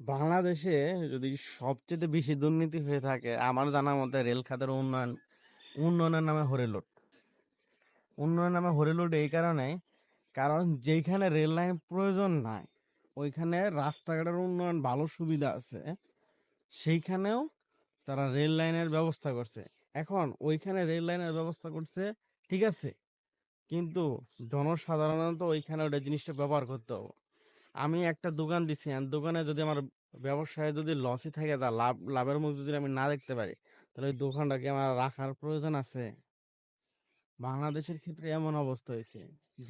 বাংলাদেশে যদি সবচেয়ে বেশি দুর্নীতি হয়ে থাকে, আমার জানা মতে রেল খাতের উন্নয়ন, উন্নয়নের নামে হরিলুট উন্নয়নের নামে হরিলুট এই কারণে, কারণ যেখানে রেল লাইন প্রয়োজন নাই, ওইখানে রাস্তাঘাটের উন্নয়ন ভালো সুবিধা আছে, সেইখানেও তারা রেল লাইনের ব্যবস্থা করছে। এখন ওইখানে রেল লাইনের ব্যবস্থা করছে, ঠিক আছে, কিন্তু জনসাধারণত ওইখানে ওটা জিনিসটা ব্যবহার করতে হবে। আমি একটা দোকান দিচ্ছি আর দোকানে যদি আমার ব্যবসায় যদি লসই থাকে, তা লাভ, লাভের মুখ যদি আমি না দেখতে পারি, তাহলে ওই দোকানটাকে আমার রাখার প্রয়োজন আছে। বাংলাদেশের ক্ষেত্রে এমন অবস্থা হয়েছে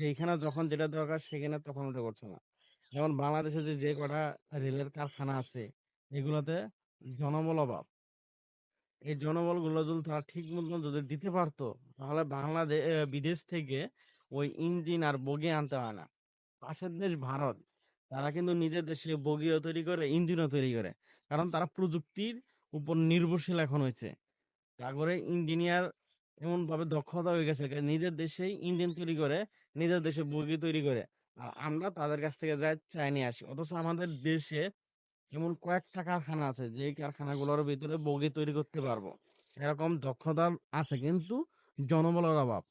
যেখানে যখন যেটা দরকার সেখানে তখন ওটা করছে না। যেমন বাংলাদেশে যে যে কটা রেলের কারখানা আছে, এগুলোতে জনবল অভাব। এই জনবলগুলো যদি তারা ঠিক মতন যদি দিতে পারতো, তাহলে বাংলাদেশ বিদেশ থেকে ওই ইঞ্জিন আর বগি আনতে হয় না। পাশের দেশ ভারত তারা কিন্তু নিজের দেশে বগিও তৈরি করে, ইঞ্জিনও তৈরি করে। কারণ তারা প্রযুক্তির উপর নির্ভরশীল এখন হয়েছে। তারপরে ইঞ্জিনিয়ার এমন ভাবে দক্ষতা হয়ে গেছে নিজের দেশেই ইঞ্জিন তৈরি করে, নিজের দেশে বগি তৈরি করে। আর আমরা তাদের কাছ থেকে যাই চাই নিয়ে আসি। অথচ আমাদের দেশে এমন কয়েকটা কারখানা আছে যে কারখানাগুলোর ভিতরে বগি তৈরি করতে পারব। এরকম দক্ষতা আছে, কিন্তু জনবলের অভাব।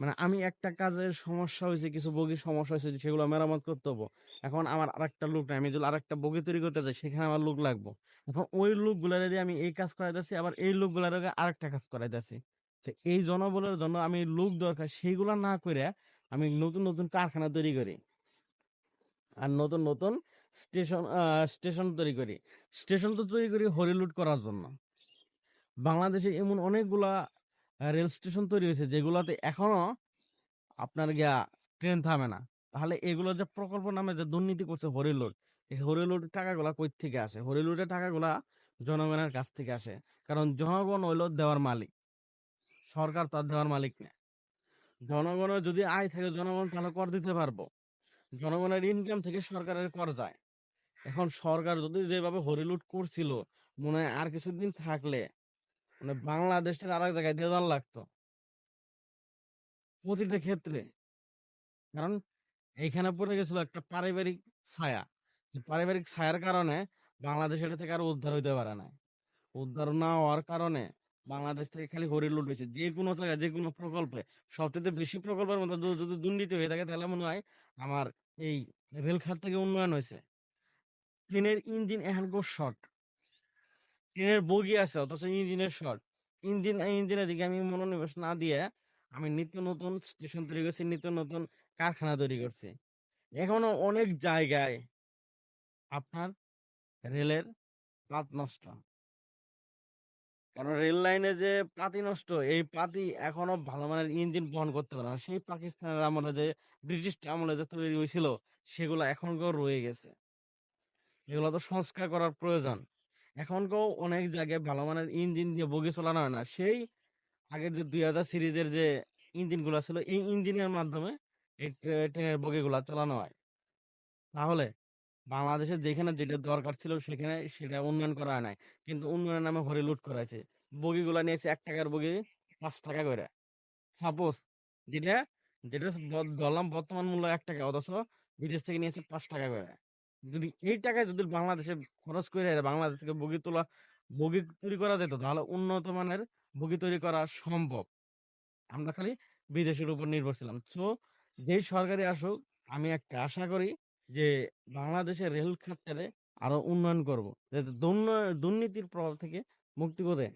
মানে আমি একটা কাজের সমস্যা হয়েছে কিছু বগির সমস্যা হয়েছে সেগুলো মেরামত করতে হব। এখন আমার আরেকটা লোক নাই, আমি যদি আরেকটা বগি তৈরি করতে চাই সেখানে আমার লোক লাগবো। এখন ওই লোকগুলা দিয়ে আমি এই কাজ করাইতেছি, আবার এই লোকগুলার আরেকটা কাজ করাইতেছি। তো এই জনবলের জন্য আমি লোক দরকার সেইগুলা না করে আমি নতুন নতুন কারখানা তৈরি করি। আর নতুন নতুন স্টেশন স্টেশন তৈরি করি। স্টেশন তো তৈরি করি হরিলুট করার জন্য। বাংলাদেশে এমন অনেকগুলা রেল স্টেশন তৈরি হয়েছে, যেগুলোতে এখনও আপনার গিয়া ট্রেন থামে না। তাহলে এগুলো যে প্রকল্প নামে যে দুর্নীতি করছে হরিলুট, এই হরিলুটের টাকাগুলা কই থেকে আসে? হরিলুটের টাকাগুলা জনগণের কাছ থেকে আসে। কারণ জনগণ হইল দেওয়ার মালিক। সরকার তার দেওয়ার মালিক না। জনগণের যদি আয় থাকে, জনগণ তাহলে কর দিতে পারব। জনগণের ইনকাম থেকে সরকারের কর যায়। এখন সরকার যদি যেভাবে হরিলুট করছিল, মনে হয় আর কিছুদিন থাকলে মানে বাংলাদেশের আর এক জায়গায় দিয়ে দেওয়ার লাগতো। প্রতিটা ক্ষেত্রে। কারণ এইখানে পড়ে গেছিল একটা পারিবারিক ছায়া। পারিবারিক ছায়ার কারণে বাংলাদেশ এটা থেকে আর উদ্ধার হইতে পারে না উদ্ধার না হওয়ার কারণে বাংলাদেশ থেকে খালি হরিলুট হয়েছে। যে কোনো জায়গায়, যে কোনো প্রকল্পে, সবচেয়ে বেশি প্রকল্পের মধ্যে যদি দুর্নীতি হয়ে থাকে, তাহলে মনে হয় আমার এই রেল খাত থেকে উন্নয়ন হয়েছে। ট্রেনের ইঞ্জিন এখন শর্ট ট্রেনের বগি আছে, অথচ ইঞ্জিনের শর্ট ইঞ্জিন, ইঞ্জিনের দিকে আমি মনোনিবেশ না দিয়ে আমি নিত্য নতুন স্টেশন তৈরি করছি, নিত্য নতুন কারখানা তৈরি করছি। এখনও অনেক জায়গায় আপনার রেলের পাত নষ্ট। কারণ রেল লাইনে যে পাতি নষ্ট, এই পাতি এখনও ভালো মানের ইঞ্জিন বহন করতে পারে না। সেই পাকিস্তানের আমলে যে, ব্রিটিশ আমলে যে তৈরি হয়েছিল, সেগুলো এখনকার রয়ে গেছে। এগুলো তো সংস্কার করার প্রয়োজন। এখনকার অনেক জায়গায় ভালো মানের ইঞ্জিন দিয়ে বগি চালানো হয় না। সেই আগের যে দুই হাজার সিরিজের যে ইঞ্জিনগুলো ছিল, এই ইঞ্জিনের মাধ্যমে এই ট্রে- ট্রেনের বগিগুলো চালানো হয়। তাহলে বাংলাদেশে যেখানে যেটা দরকার ছিল সেখানে সেটা উন্নয়ন করা হয় নাই। কিন্তু উন্নয়নের নামে হরিলুট করাছে। বগিগুলা নিয়েছে এক টাকার বগি পাঁচ টাকা করে। সাপোজ যেটা যেটা ধরলাম বর্তমান মূল্য এক টাকা, অথচ বিদেশ থেকে নিয়েছে পাঁচ টাকা করে। যদি এই টাকায় যদি বাংলাদেশে খরচ করে বাংলাদেশ থেকে বগি তোলা, বগি তৈরি করা যেত, তাহলে উন্নত মানের বগি তৈরি করা সম্ভব। আমরা খালি বিদেশের উপর নির্ভরছিলাম তো যেই সরকারি আসুক, আমি একটা আশা করি যে বাংলাদেশের রেল খাতটারে আরও উন্নয়ন করব। যাতে দুর্ন- দুর্নীতির প্রভাব থেকে মুক্তি করে